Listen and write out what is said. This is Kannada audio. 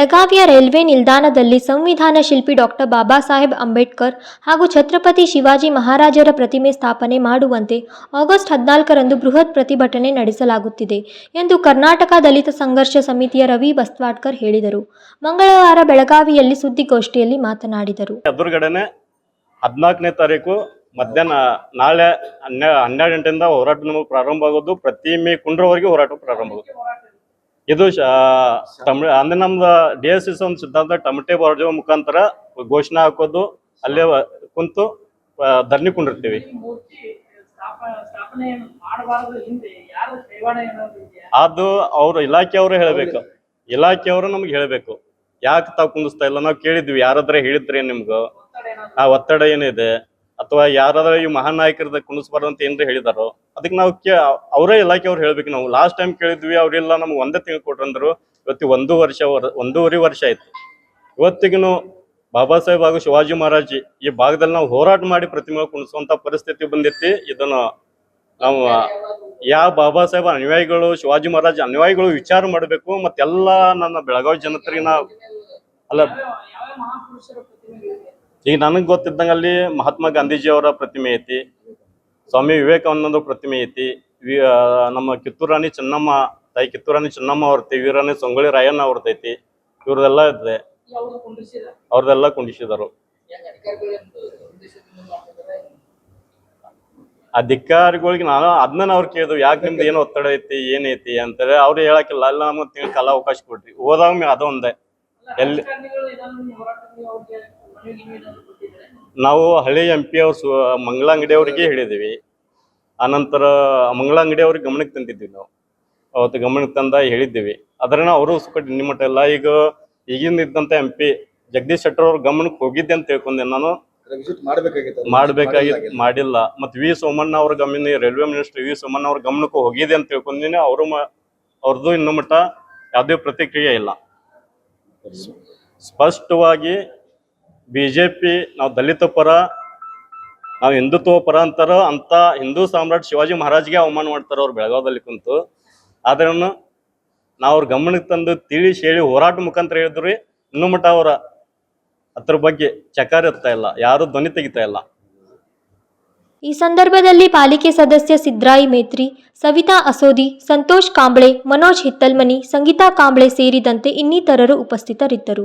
ಬೆಳಗಾವಿಯ ರೈಲ್ವೆ ನಿಲ್ದಾಣದಲ್ಲಿ ಸಂವಿಧಾನ ಶಿಲ್ಪಿ ಡಾಕ್ಟರ್ ಬಾಬಾ ಸಾಹೇಬ್ ಅಂಬೇಡ್ಕರ್ ಹಾಗೂ ಛತ್ರಪತಿ ಶಿವಾಜಿ ಮಹಾರಾಜರ ಪ್ರತಿಮೆ ಸ್ಥಾಪನೆ ಮಾಡುವಂತೆ ಆಗಸ್ಟ್ ಹದಿನಾಲ್ಕರಂದು ಬೃಹತ್ ಪ್ರತಿಭಟನೆ ನಡೆಸಲಾಗುತ್ತಿದೆ ಎಂದು ಕರ್ನಾಟಕ ದಲಿತ ಸಂಘರ್ಷ ಸಮಿತಿಯ ರವಿ ಬಸ್ವಾಡ್ಕರ್ ಹೇಳಿದರು. ಮಂಗಳವಾರ ಬೆಳಗಾವಿಯಲ್ಲಿ ಸುದ್ದಿಗೋಷ್ಠಿಯಲ್ಲಿ ಮಾತನಾಡಿದರು. ಹದಿನಾಲ್ಕನೇ ತಾರೀಕು ಮಧ್ಯಾಹ್ನ ನಾಳೆ ಹನ್ನೆ ಹನ್ನೆರಡು ಗಂಟೆಯಿಂದ ಹೋರಾಟ ಪ್ರಾರಂಭ ಆಗೋದು ಪ್ರತಿಮೆ ಕುಂಡ್ರವರೆಗೆ ಹೋರಾಟ ಪ್ರಾರಂಭ ಆಗೋದು ಇದು ತಮಿಳ್, ಅಂದ್ರೆ ನಮ್ದು ಡಿ ಎಸ್ ಎಸ್ ಒಂದು ಸಿದ್ಧಾಂತ, ಟಮಟೆ ಬಾರ್ಜೋ ಮುಖಾಂತರ ಘೋಷಣೆ ಹಾಕೋದು, ಅಲ್ಲೇ ಕುಂತು ಧರ್ಣಿ ಕುಂಡಿರ್ತೀವಿ ಅದು ಅವ್ರ ಇಲಾಖೆಯವರು ಹೇಳಬೇಕು. ಇಲಾಖೆಯವರು ನಮ್ಗೆ ಹೇಳಬೇಕು. ಯಾಕೆ ತಾವು ಕುಂದಿಸ್ತಾ ಇಲ್ಲ? ನಾವು ಕೇಳಿದ್ವಿ, ಯಾರಾದ್ರೆ ಹೇಳಿದ್ರಿ ನಿಮ್ಗ? ಆ ಒತ್ತಡ ಏನಿದೆ? ಅಥವಾ ಯಾರಾದ್ರೂ ಈ ಮಹಾನ್ ನಾಯಕರದ ಕುಣಿಸ್ಬಾರ್ದು ಅಂತ ಏನ್ರಿ ಹೇಳಿದಾರೋ, ಅದಕ್ಕೆ ನಾವು ಕೇ, ಅವರೇ ಇಲಾಖೆಯವ್ರು ಹೇಳ್ಬೇಕು ನಾವು. ಲಾಸ್ಟ್ ಟೈಮ್ ಕೇಳಿದ್ವಿ ಅವ್ರೆಲ್ಲ ನಮ್ಗೆ ಒಂದೇ ತಿಂಗಳು ಕೊಟ್ರಂದ್ರು, ಇವತ್ತಿ ಒಂದು ವರ್ಷ, ವರ್- ಒಂದೂವರೆ ವರ್ಷ ಆಯ್ತು. ಇವತ್ತಿಗೂ ಬಾಬಾ ಸಾಹೇಬ್ ಹಾಗೂ ಶಿವಾಜಿ ಮಹಾರಾಜ್ ಈ ಭಾಗದಲ್ಲಿ ನಾವು ಹೋರಾಟ ಮಾಡಿ ಪ್ರತಿಮೆ ಕುಣಿಸುವಂತ ಪರಿಸ್ಥಿತಿ ಬಂದಿತ್ತು. ಇದನ್ನು ನಾವು ಯಾವ ಬಾಬಾ ಸಾಹೇಬ್ ಅನುಯಾಯಿಗಳು, ಶಿವಾಜಿ ಮಹಾರಾಜ್ ಅನುಯಾಯಿಗಳು ವಿಚಾರ ಮಾಡಬೇಕು, ಮತ್ತೆಲ್ಲ ನನ್ನ ಬೆಳಗಾವಿ ಜನತೆಗೆ ನಾವು ಅಲ್ಲ ಈಗ ನನಗೆ ಗೊತ್ತಿದ್ದಂಗೆ ಅಲ್ಲಿ ಮಹಾತ್ಮ ಗಾಂಧೀಜಿ ಅವರ ಪ್ರತಿಮೆ ಐತಿ ಸ್ವಾಮಿ ವಿವೇಕಾನಂದ ಪ್ರತಿಮೆ ಐತಿ ವಿ- ನಮ್ಮ ಕಿತ್ತೂರು ರಾಣಿ ಚೆನ್ನಮ್ಮ ತಾಯಿ ಕಿತ್ತೂರು ರಾಣಿ ಚೆನ್ನಮ್ಮ ಅವ್ರತಿ ವೀರಾಣಿ ಸಂಗೊಳ್ಳಿ ರಾಯಣ್ಣ ಅವ್ರದೈತಿ ಇವ್ರದೆಲ್ಲ ಇದೆ. ಅವ್ರದೆಲ್ಲ ಕುಂಡಿಸಿದರು ಅಧಿಕಾರಿಗಳಿಗೆ ನಾನು ಅದನ್ನ ಅವ್ರು ಕೇಳಿದ್ವು ಯಾಕೆ ನಿಮ್ದು ಏನು ಒತ್ತಡ ಐತಿ ಏನೈತಿ ಅಂತಾರೆ ಅವ್ರು ಹೇಳಕ್ಕಿಲ್ಲ ಅಲ್ಲ ನಮಗೆ ತಿಂಗಳ ಕಾಲ ಅವಕಾಶ ಕೊಡ್ರಿ ಹೋದಾಗ ಅದೊಂದೇ. ಎಲ್ಲಿ ನಾವು ಹಳೆ ಎಂ ಪಿ ಅವ್ರು ಸು ಮಂಗಳ ಅಂಗಡಿ ಅವರಿಗೆ ಹೇಳಿದ್ದೀವಿ ಆನಂತರ ಮಂಗಳ ಅಂಗಡಿ ಅವ್ರಿಗೆ ಗಮನಕ್ಕೆ ತಂದಿದ್ವಿ ನಾವು. ಅವತ್ತು ಗಮನಕ್ಕೆ ತಂದ ಹೇಳಿದ್ದೀವಿ. ಅದರನ್ನ ಅವರು ಸುಖ ನಿಮ್ಮ ಮಟ್ಟ ಎಲ್ಲ ಈಗ ಈಗಿಂದ ಇದ್ದಂತ ಎಂ ಪಿ ಜಗದೀಶ್ ಶೆಟ್ಟರ್ ಅವ್ರ ಗಮನಕ್ಕೆ ಹೋಗಿದ್ದೆ ಅಂತ ತಿಳ್ಕೊಂಡೆ ನಾನು. ಮಾಡ್ಬೇಕಾಗಿ ಮಾಡಬೇಕಾಗಿತ್ತು ಮಾಡಿಲ್ಲ ಮತ್ತು ವಿ ಸೋಮಣ್ಣ ಅವ್ರ ಗಮನ ರೈಲ್ವೆ ಮಿನಿಸ್ಟರ್ ವಿ ಸೋಮಣ್ಣ ಅವ್ರ ಗಮನಕ್ಕೆ ಹೋಗಿದೆ ಅಂತ ತಿಳ್ಕೊಂಡಿನಿ. ಅವರು ಅವ್ರದ್ದು ಇನ್ನೂ ಮಟ್ಟ ಯಾವುದೇ ಪ್ರತಿಕ್ರಿಯೆ ಇಲ್ಲ. ಸ್ಪಷ್ಟವಾಗಿ ಬಿ ಜೆ ನಾವು ದಲಿತ ಪರ, ನಾವು ಹಿಂದುತ್ವ ಪರ ಅಂತಾರ ಅಂತ ಹಿಂದೂ ಸಾಮ್ರಾಟ್ ಶಿವಾಜಿ ಮಹಾರಾಜ್ಗೆ ಅವಮಾನ ಮಾಡ್ತಾರ ಅವ್ರು ಬೆಳಗಾವದಲ್ಲಿ ಕುಂತು. ಆದ್ರೂ ನಾವು ಅವ್ರ ಗಮನಕ್ಕೆ ತಂದು ತಿಳಿ ಹೇಳಿ ಹೋರಾಟ ಮುಖಾಂತರ ಹೇಳಿದ್ರಿ ಇನ್ನು ಮಟ್ಟ ಅವರ ಅದ್ರ ಬಗ್ಗೆ ಚಕಾರ ಇರ್ತಾ ಇಲ್ಲ, ಯಾರು ಧ್ವನಿ ತೆಗಿತಾ ಇಲ್ಲ. ಈ ಸಂದರ್ಭದಲ್ಲಿ ಪಾಲಿಕೆ ಸದಸ್ಯ ಸಿದ್ರಾಯಿ ಮೇತ್ರಿ, ಸವಿತಾ ಅಸೋದಿ, ಸಂತೋಷ್ ಕಾಂಬ್ಳೆ, ಮನೋಜ್ ಹಿತ್ತಲ್ಮನಿ, ಸಂಗೀತಾ ಕಾಂಬ್ಳೆ ಸೇರಿದಂತೆ ಇನ್ನಿತರರು ಉಪಸ್ಥಿತರಿದ್ದರು.